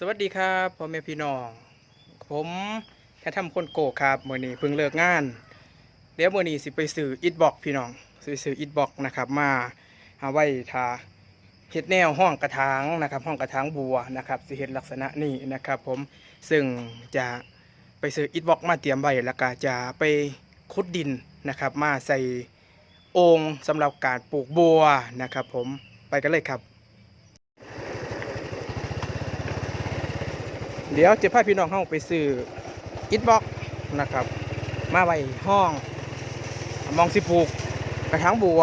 สวัสดีครับพ่อแม่พี่น้อง ผมแค่ทำคนโกะครับมื่อนี้เพิ่งเลิกงานเดี๋ยวมื่อนี้สิไปซื้ออิฐบล็อกพี่น้องซื้ออิฐบล็อกนะครับมาเอาไว้ทาเฮ็ดแนวห้องกระถางนะครับ ห้องกระถางบัวนะครับสิเฮ็ดลักษณะนี้นะครับ ผมซึ่งจะไปซื้ออิฐบล็อกมาเตรียมไว้แล้วก็จะไปขุดดินนะครับ มาใส่โอ่งสำหรับการปลูกบัวนะครับ ผมไปกันเลยครับ เดี๋ยวจะพาพี่น้องเข้าไปซื้ออิฐบล็อกนะครับ มาไว้ห้อง มองสิปลูกกระถางบัว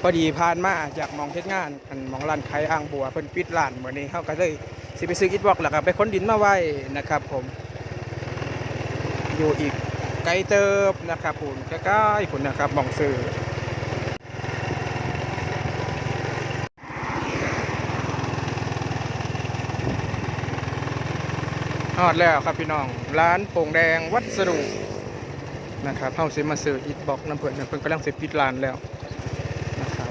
พอดีผ่านมาจากมองเฮ็ดงานอันมองร้านขายอ่างบัวเพิ่นปิดร้านเหมือนนี้เฮาก็เลยสิไปซื้ออิฐบล็อกแล้วก็ไปค้นดินมาไว้นะครับ ผม อยู่อีกไกลเติบนะครับผมใกล้ๆพุ่นนะครับมองซื้อ ฮอดแล้วครับพี่น้อง ร้านโป่งแดงวัสดุนะครับเฮาสิมาซื้ออิฐบล็อกน้ำเพิ่นนะเพิ่นกำลังสิปิดร้านแล้วนะครับ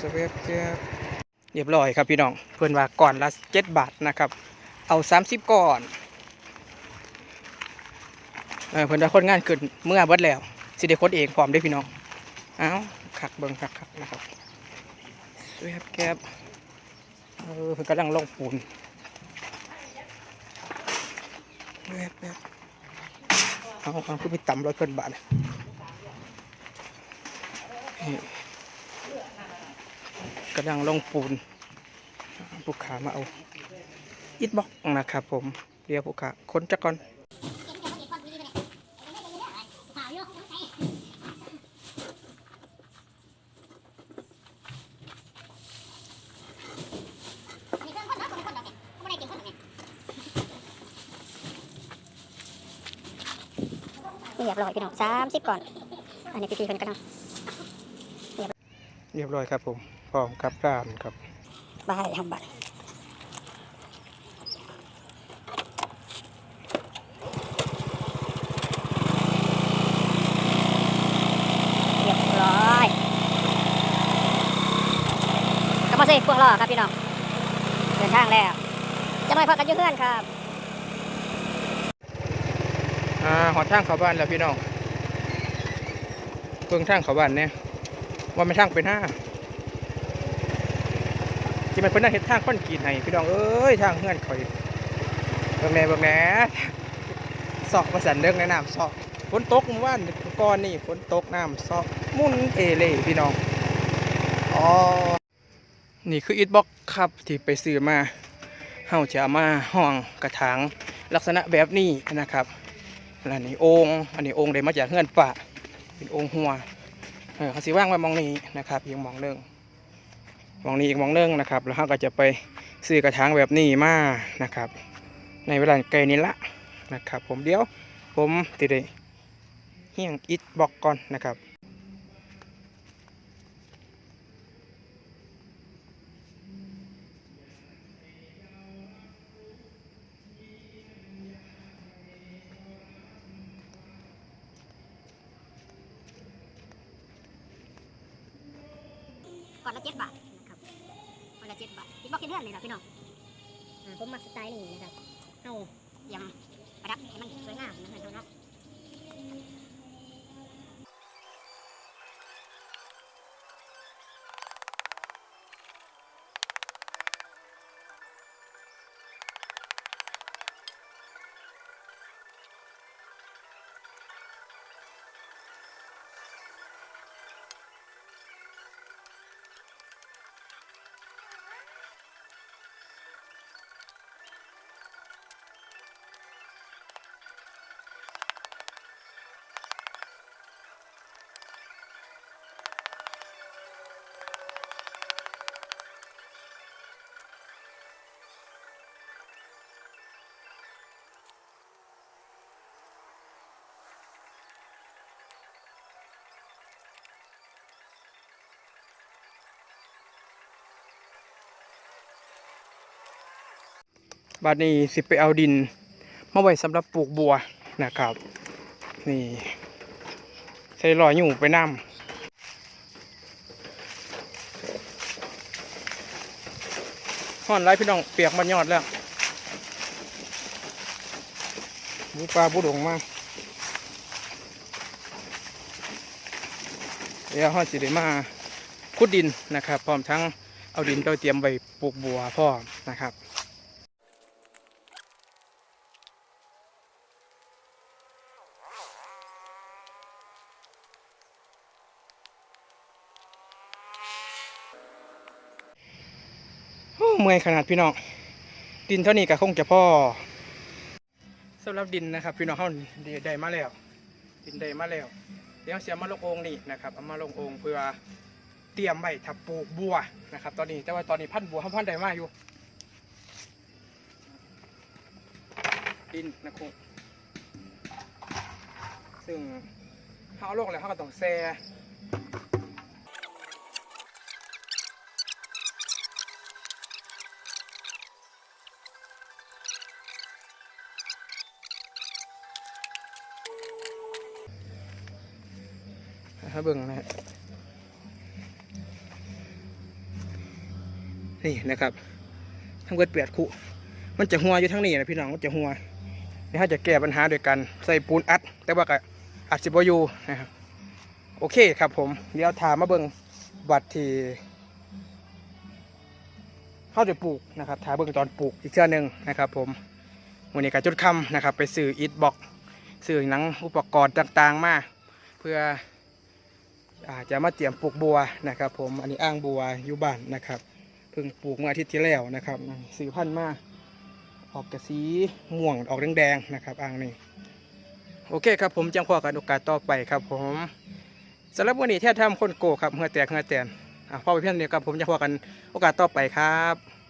สเวฟเจียบเรียบร้อยครับพี่น้อง เพิ่นว่าก่อนละ7บาทนะครับ เอา30ก่อนเออเพิ่นว่าคนงานเกินเมื่อเบิดแล้ว สิได้คนเองพร้อมเด้พี่น้อง เอ้าคักเบิ่งคักๆนะครับสเวฟแก๊บ เออเพิ่นกำลังลงปูนแวบแวบเอาเอาคือไปต่ำร้อยเพิ่นบาทเลยนี่กำลังลงปูนผู้ขามาเอาอิดบล็อกนะครับผมเรียกผู้ขาคนจักก่อน เรียบร้อยพี่น้องสามสิบก่อน อันนี้พี่ๆเพิ่นกำลังเรียบร้อยครับผมพร้อมครับร้านครับบายทำบัตรเรียบร้อยกำมาเสกพวกล้อครับพี่น้องเดินทางแล้วจะไม่พอกันอยุ่เพื่อนครับ อ่าหอดทางเข้าบ้านแล้วพี่น้องเพิ่งทางเข้าบ้านเนี่ยว่าไม่ทางเป็นห้าที่มันเป็นหน้าเห็ดทางค้อนกีดให้พี่น้องเอ้ยทางเฮือนข่อยบิ่งแหนบิ่งแหนสอกมาสันเรื่องในน้ำสอกฝนตกเมื่อวานก่อนนี่ฝนตกน้ำสอกมุ่นเอเล่พี่น้องอ๋อนี่คืออิฐบล็อกครับที่ไปซื้อมาเฮาจะเอามาห้องกระถางลักษณะแบบนี้นะครับ แล้วนี่โองค์อันนี้องค์ได้มาจากเฮือนป่าเป็นองค์หัวเออเขาสีว่างไว้มองนี้นะครับยังมองเรื่องมองนี้อีกมองเรื่องนะครับ แล้วเขาก็จะไปซื้อกระถางแบบนี้มานะครับ ในเวลาไกลนี้ละนะครับ ผมเดี๋ยวผมติดเลยเฮียงอิดบอกก่อนนะครับ อนละเจ็ดบาทนะครับวันละเจ็ดบาทพี่บอกกินเท่าไหร่ลยนะพี่น้องผมมักสไตล์นี้นะครับเอาเตรียมประดับให้มันสวยงามนะครับเนาะ บาดนี้สิไปเอาดินมาไว้สำหรับปลูกบัวนะครับ นี่ใส่รอยอยู่ไปน้ห่อนไรพี่น้องเปียกมันยอดแล้วหมูปลาบูดงมาเดี๋ยวห่อสิได้มาขุดดินนะครับ พร้อมทั้งเอาดินไปเตรียมไว้ปลูกบัวพ่อนะครับ เมื่อยขนาดพี่น้องดินเท่านี้ก็คงจะพ่อสำหรับดินนะครับพี่น้องเขาได้ได้มาแล้ว ดินได้มาแล้ว เดี๋ยวเสียมาลงองนี่นะครับเอามาลงองเพื่อเตรียมไว้ทับปลูกบัวนะครับ ตอนนี้แต่ว่าตอนนี้พันบัวเขาพันได้มาอยู่ ดินนะคงซึ่งเขาเอาลงแล้วเขาก็ต้องแซ่ ให้เบิ่งนะฮะนี่นะครับทั้งเบิดเปียดคุมันจะหัวอยู่ทั้งนี้นะพี่น้องมันจะหัวนี่เขาจะแก้ปัญหาโดยการใส่ปูนอัด แต่ว่าก็อัดสิบอยู่นะครับโอเคครับผมเดี๋ยวถามมาเบิ่งบัตรที่เขาจะปลูกนะครับถามเบิ่งตอนปลูกอีกเชื่อหนึ่งนะครับ ผมวันนี้ก็จุดคำนะครับ ไปซื้ออิฐบล็อกซื้อหนังอุปกรณ์ต่างๆมาเพื่อ จะมาเตรียมปลูกบัวนะครับ ผมอันนี้อ้างบัวอยู่บ้านนะครับเพิ่งปลูกเมื่ออาทิตย์ที่แล้วนะครับซื้อพันธุ์มาออกกระสีม่วงออกแดงๆนะครับอ่างนี้โอเคครับผมจังพอกันโอกาสต่อไปครับ ผมสำหรับวันนี้แท้ทำคนโกครับเหือแตกเหือแตนอ่อไปเพียงเดียวครับผมจะพอกันโอกาสต่อไปครับ